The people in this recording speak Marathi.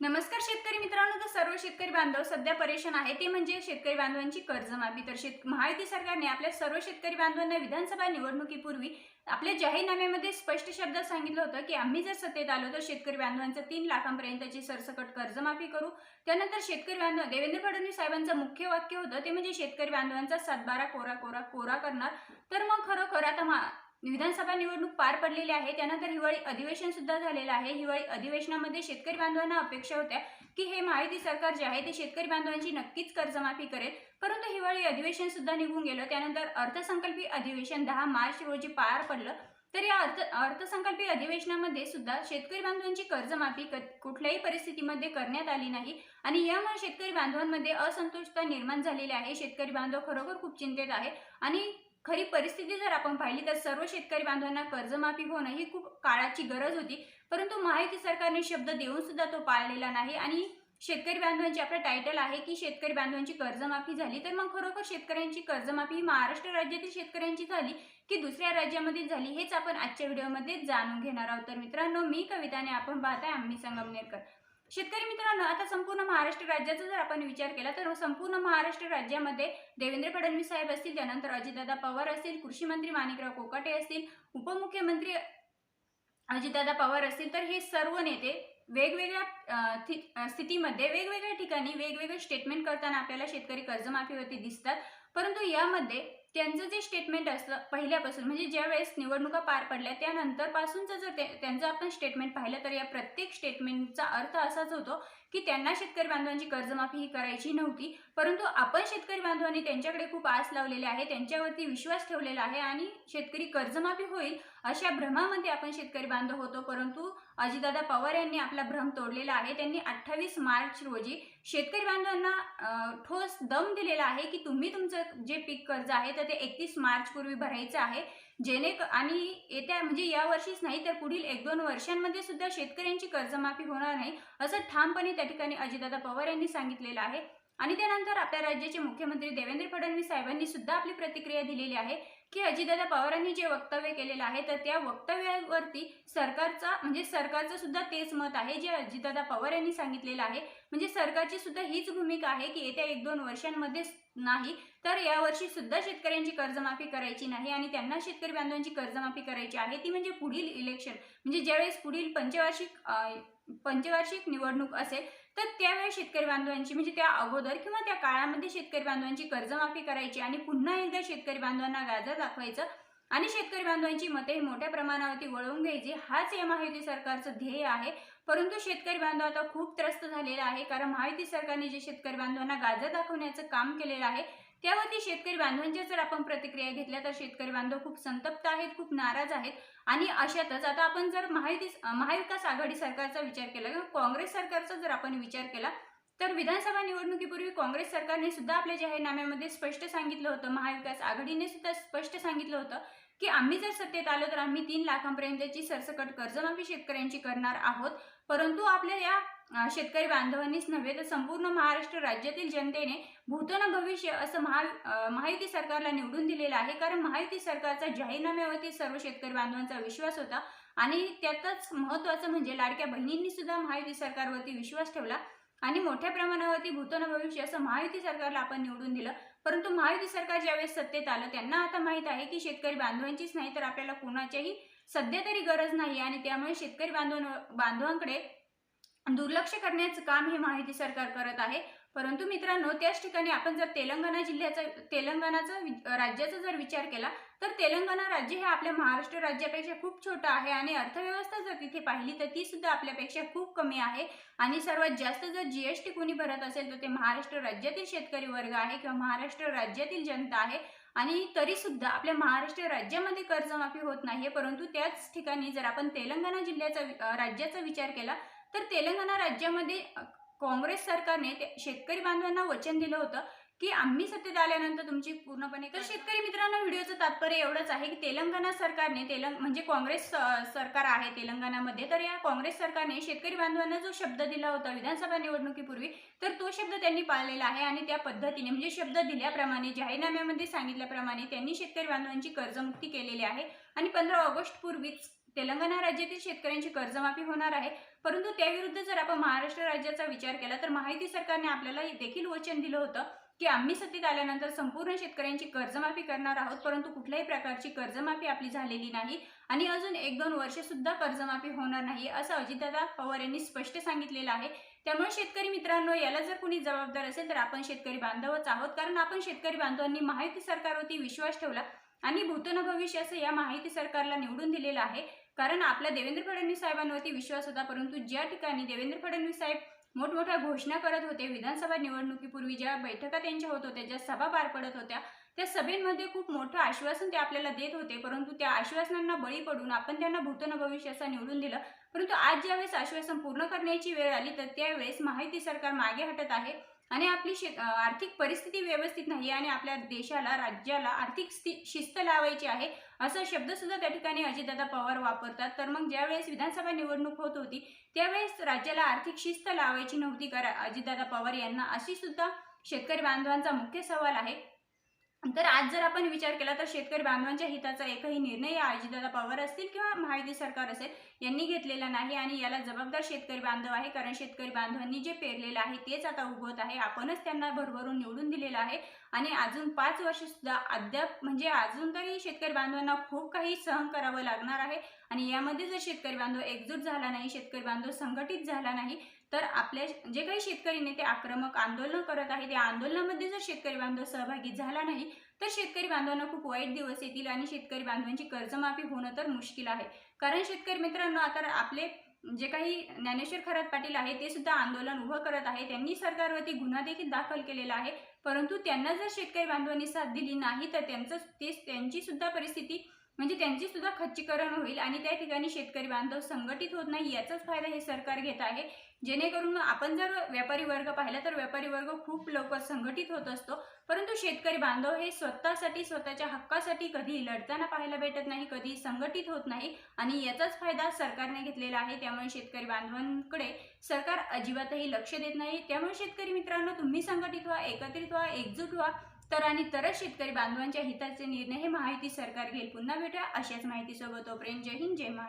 नमस्कार शेतकरी मित्रांनो तर सर्व शेतकरी बांधव सध्या परेशान आहे ते म्हणजे शेतकरी बांधवांची कर्जमाफी. तर शेत महायुती सरकारने आपल्या सर्व शेतकरी बांधवांना विधानसभा निवडणुकीपूर्वी आपल्या जाहीरनाम्यामध्ये स्पष्ट शब्दात सांगितलं होतं की आम्ही जर सत्तेत आलो तर शेतकरी बांधवांचं तीन लाखांपर्यंतची सरसकट कर्जमाफी करू. त्यानंतर शेतकरी बांधव देवेंद्र फडणवीस साहेबांचं मुख्य वाक्य होतं ते म्हणजे शेतकरी बांधवांचा सातबारा कोरा कोरा कोरा करणार. तर मग खरोखर आता विधानसभा निवडणूक पार पडलेली आहे. त्यानंतर हिवाळी अधिवेशन सुद्धा झालेलं आहे. हिवाळी अधिवेशनामध्ये शेतकरी बांधवांना अपेक्षा होत्या की हे महायुती सरकार जे आहे ते शेतकरी बांधवांची नक्कीच कर्जमाफी करेल. परंतु हिवाळी अधिवेशन सुद्धा निघून गेलं. त्यानंतर अर्थसंकल्पीय अधिवेशन दहा मार्च रोजी पार पडलं. तर या अर्थ अर्थसंकल्पीय अधिवेशनामध्ये सुद्धा शेतकरी बांधवांची कर्जमाफी क- कुठल्याही परिस्थितीमध्ये करण्यात आली नाही आणि यामुळे शेतकरी बांधवांमध्ये असंतोषता निर्माण झालेली आहे. शेतकरी बांधव खरोखर खूप चिंतेत आहे आणि खरी परिस्थिती जर आपण पाहिली तर सर्व शेतकरी बांधवांना कर्जमाफी होणं ही खूप काळाची गरज होती. परंतु माहिती सरकारने शब्द देऊन सुद्धा तो पाळलेला नाही आणि शेतकरी बांधवांची आपलं टायटल आहे की शेतकरी बांधवांची कर्जमाफी झाली तर मग खरोखर शेतकऱ्यांची कर्जमाफी ही महाराष्ट्र राज्यातील शेतकऱ्यांची झाली की दुसऱ्या राज्यामध्ये झाली हेच आपण आजच्या व्हिडिओमध्ये जाणून घेणार आहोत. तर मित्रांनो मी कविताने आपण पाहताय आम्ही संगमनेरकर. शेतकरी मित्रांनो आता संपूर्ण महाराष्ट्र राज्याचा जर आपण विचार केला तर संपूर्ण महाराष्ट्र राज्यामध्ये देवेंद्र फडणवीस साहेब असतील त्यानंतर अजितदादा पवार असतील कृषी मंत्री माणिकराव कोकाटे असतील उपमुख्यमंत्री अजितदादा पवार असतील तर हे सर्व नेते वेगवेगळ्या थि- स्थितीमध्ये वेगवेगळ्या ठिकाणी वेगवेगळे स्टेटमेंट करताना आपल्याला शेतकरी कर्जमाफीवरती दिसतात. परंतु यामध्ये त्यांचं जे स्टेटमेंट असलं पहिल्यापासून म्हणजे ज्या वेळेस निवडणुका पार पडल्या त्यानंतरपासूनचं जर ते- त्यांचं आपण स्टेटमेंट पाहिलं तर या प्रत्येक स्टेटमेंटचा अर्थ असाच होतो की त्यांना शेतकरी बांधवांची कर्जमाफी ही करायची नव्हती परंतु आपण शेतकरी बांधवांनी त्यांच्याकडे खूप आस लावलेली आहे त्यांच्यावरती विश्वास ठेवलेला आहे आणि शेतकरी कर्जमाफी होईल अशा भ्रमामध्ये आपण शेतकरी बांधव होतो. परंतु अजितदादा पवार यांनी आपला भ्रम तोडलेला आहे. त्यांनी अठ्ठावीस मार्च रोजी शेतकरी बांधवांना ठोस दम दिलेला आहे की तुम्ही तुमचं जे पीक कर्ज आहे तर ते एकतीस मार्च पूर्वी भरायचं आहे. जेणे आणि येत्या म्हणजे या वर्षीच नाही तर पुढील एक दोन वर्षांमध्ये सुद्धा शेतकऱ्यांची कर्जमाफी होणार नाही असं ठामपणे त्या ठिकाणी अजितदादा पवार यांनी सांगितलेलं आहे. आणि त्यानंतर आपल्या राज्याचे मुख्यमंत्री देवेंद्र फडणवीस साहेबांनी सुद्धा आपली प्रतिक्रिया दिलेली आहे की अजितदादा पवारांनी जे वक्तव्य केलेलं आहे तर त्या वक्तव्यावरती सरकारचा म्हणजे सरकारचं सुद्धा तेच मत आहे जे अजितदादा पवार यांनी सांगितलेलं आहे. म्हणजे सरकारची सुद्धा हीच भूमिका आहे की येत्या एक दोन वर्षांमध्ये नाही तर यावर्षी सुद्धा शेतकऱ्यांची कर्जमाफी करायची नाही आणि त्यांना शेतकरी बांधवांची कर्जमाफी करायची आहे. ती म्हणजे पुढील इलेक्शन म्हणजे ज्यावेळेस पुढील पंचवार्षिक पंचवार्षिक निवडणूक असेल तर त्यावेळेस शेतकरी बांधवांची म्हणजे त्या अगोदर किंवा त्या काळामध्ये शेतकरी बांधवांची कर्जमाफी करायची आणि पुन्हा एकदा शेतकरी बांधवांना गाजर दाखवायचं आणि शेतकरी बांधवांची मते मोठ्या प्रमाणावरती वळवून घ्यायची हाच या महायुती सरकारचं ध्येय आहे. परंतु शेतकरी बांधव आता खूप त्रस्त झालेला आहे कारण महायुती सरकारने जे शेतकरी बांधवांना गाजर दाखवण्याचं काम केलेलं आहे त्यावरती शेतकरी बांधवांच्या जर आपण प्रतिक्रिया घेतल्या तर शेतकरी बांधव खूप संतप्त आहेत खूप नाराज आहेत. आणि अशातच आता आपण जर महायुती महाविकास आघाडी सरकारचा विचार केला किंवा काँग्रेस सरकारचा जर आपण विचार केला तर विधानसभा निवडणुकीपूर्वी काँग्रेस सरकारने सुद्धा आपल्या जाहीरनाम्यामध्ये स्पष्ट सांगितलं होतं. महाविकास आघाडीने सुद्धा स्पष्ट सांगितलं होतं की आम्ही जर सत्तेत आलो तर आम्ही तीन लाखांपर्यंतची सरसकट कर्जमाफी शेतकऱ्यांची करणार आहोत. परंतु आपल्या या शेतकरी बांधवांनीच नव्हे तर संपूर्ण महाराष्ट्र राज्यातील जनतेने भूतन भविष्य असं महा महायुती सरकारला निवडून दिलेलं आहे. कारण महायुती सरकारचा जाहीरनाम्यावरती सर्व शेतकरी बांधवांचा विश्वास होता. आणि त्यातच महत्त्वाचं म्हणजे लाडक्या बहिणींनी सुद्धा महायुती सरकारवरती विश्वास ठेवला. आणि मोठ्या प्रमाणावरती भूतन भविष्य असं महायुती सरकारला आपण निवडून दिलं. परंतु महायुती सरकार ज्यावेळेस सत्तेत आलं त्यांना आता माहीत आहे की शेतकरी बांधवांचीच नाही तर आपल्याला कोणाच्याही सध्या तरी गरज नाही आणि त्यामुळे शेतकरी बांधव बांधवांकडे दुर्लक्ष करण्याचं काम हे महायुती सरकार करत आहे. परंतु मित्रांनो त्याच ठिकाणी आपण जर तेलंगणा जिल्ह्याचा तेलंगणाचा वि- राज्याचा जर विचार केला तर तेलंगणा राज्य हे आपल्या महाराष्ट्र राज्यापेक्षा खूप छोटं आहे आणि अर्थव्यवस्था जर तिथे पाहिली तर ती सुद्धा आपल्यापेक्षा खूप कमी आहे. आणि सर्वात जास्त जर जी एस टी कोणी भरत असेल तर ते महाराष्ट्र राज्यातील शेतकरी वर्ग आहे किंवा महाराष्ट्र राज्यातील जनता आहे. आणि तरी सुद्धा आपल्या महाराष्ट्र राज्यामध्ये कर्जमाफी होत नाही परंतु त्याच ठिकाणी जर आपण तेलंगणा जिल्ह्याचा राज्याचा विचार केला तर तेलंगणा राज्यामध्ये काँग्रेस सरकारने ते शेतकरी बांधवांना वचन दिलं होतं. की आम्ही सत्तेत आल्यानंतर तुमची पूर्णपणे तर शेतकरी मित्रांनो व्हिडिओचं तात्पर्य एवढंच आहे की तेलंगणा सरकारने तेलंग म्हणजे काँग्रेस सरकार आहे तेलंगणामध्ये तर या काँग्रेस सरकारने शेतकरी बांधवांना जो शब्द दिला होता विधानसभा निवडणुकीपूर्वी तर तो शब्द त्यांनी पाळलेला आहे आणि त्या पद्धतीने म्हणजे शब्द दिल्याप्रमाणे जाहीरनाम्यामध्ये सांगितल्याप्रमाणे त्यांनी शेतकरी बांधवांची कर्जमुक्ती केलेली आहे. आणि पंधरा ऑगस्ट पूर्वीच तेलंगणा राज्यातील शेतकऱ्यांची कर्जमाफी होणार आहे. परंतु त्याविरुद्ध जर आपण महाराष्ट्र राज्याचा विचार केला तर महायुती सरकारने आपल्याला देखील वचन दिलं होतं. की आम्ही सत्तेत आल्यानंतर संपूर्ण शेतकऱ्यांची कर्जमाफी करणार आहोत परंतु कुठल्याही प्रकारची कर्जमाफी आपली झालेली नाही आणि अजून एक दोन वर्ष सुद्धा कर्जमाफी होणार नाही असं अजितदादा पवार यांनी स्पष्ट सांगितलेलं आहे. त्यामुळे शेतकरी मित्रांनो याला जर कोणी जबाबदार असेल तर आपण शेतकरी बांधवच आहोत कारण आपण शेतकरी बांधवांनी महायुती सरकारवरती विश्वास ठेवला आणि भूतन भविष्याचं या माहिती सरकारला निवडून दिलेलं आहे. कारण आपल्या देवेंद्र फडणवीस साहेबांवरती विश्वास होता परंतु ज्या ठिकाणी देवेंद्र फडणवीस साहेब मोठमोठ्या घोषणा करत होते. विधानसभा निवडणुकीपूर्वी ज्या बैठका त्यांच्या होत होत्या ज्या सभा पार पडत होत्या त्या सभेमध्ये खूप मोठं आश्वासन ते आपल्याला देत होते. परंतु त्या आश्वासनांना बळी पडून आपण त्यांना भूतन भविष्याचा निवडून दिलं. परंतु आज ज्यावेळेस आश्वासन पूर्ण करण्याची वेळ आली तर त्यावेळेस माहिती सरकार मागे हटत आहे. आणि आपली शे आर्थिक परिस्थिती व्यवस्थित नाही आणि आपल्या देशाला राज्याला आर्थिक स्थि- शिस्त लावायची आहे असा शब्दसुद्धा त्या ठिकाणी अजितदादा पवार वापरतात. तर मग ज्यावेळेस विधानसभा निवडणूक होत होती त्यावेळेस राज्याला आर्थिक शिस्त लावायची नव्हती का अजितदादा पवार यांना अशी सुद्धा शेतकरी बांधवांचा मुख्य सवाल आहे. तर आज जर आपण विचार केला तर शेतकरी बांधवांच्या हिताचा एकही निर्णय या अजितदादा पवार असतील किंवा महायुती सरकार असेल यांनी घेतलेला नाही आणि याला जबाबदार शेतकरी बांधव आहे. कारण शेतकरी बांधवांनी जे पेरलेलं आहे तेच आता उगवत आहे. आपणच त्यांना भरभरून निवडून दिलेलं आहे आणि अजून पाच वर्ष सुद्धा अद्याप म्हणजे अजून तरी शेतकरी बांधवांना खूप काही सहन करावं लागणार आहे. आणि यामध्ये जर शेतकरी बांधव एकजूट झाला नाही शेतकरी बांधव संघटित झाला नाही तर आपल्या जे काही शेतकरी नेते आक्रमक आंदोलन करत आहे त्या आंदोलनामध्ये जर शेतकरी बांधव सहभागी झाला नाही तर शेतकरी बांधवांना खूप वाईट दिवस येतील आणि शेतकरी बांधवांची कर्जमाफी होणं तर मुश्किल आहे. कारण शेतकरी मित्रांनो आता आपले जे काही ज्ञानेश्वर खरात पाटील आहे ते सुद्धा आंदोलन उभं करत आहे त्यांनी सरकारवरती गुन्हा देखील दाखल केलेला आहे. परंतु त्यांना जर शेतकरी बांधवांनी साथ दिली नाही तर त्यांचं तेच त्यांची सुद्धा परिस्थिती म्हणजे त्यांची सुद्धा खच्चीकरण होईल आणि त्या ठिकाणी शेतकरी बांधव संघटित होत नाही याचाच फायदा हे सरकार घेत आहे. जेणेकरून आपण जर व्यापारी वर्ग पाहिला तर व्यापारी वर्ग खूप लवकर संघटित होत असतो. परंतु शेतकरी बांधव हे स्वतःसाठी स्वतःच्या हक्कासाठी कधी लढताना पाहायला भेटत नाही कधी संघटित होत नाही आणि याचाच फायदा सरकारने घेतलेला आहे. त्यामुळे शेतकरी बांधवांकडे सरकार अजिबातही लक्ष देत नाही. त्यामुळे शेतकरी मित्रांनो तुम्ही संघटित व्हा एकत्रित व्हा एकजूट व्हा. तर आणि तरच शेतकरी बांधवांच्या हिताचे निर्णय हे माहिती सरकार घेईल. पुन्हा भेटूया अशाच माहितीसोबत. तोपर्यंत जय हिंद जय महाराष्ट्र.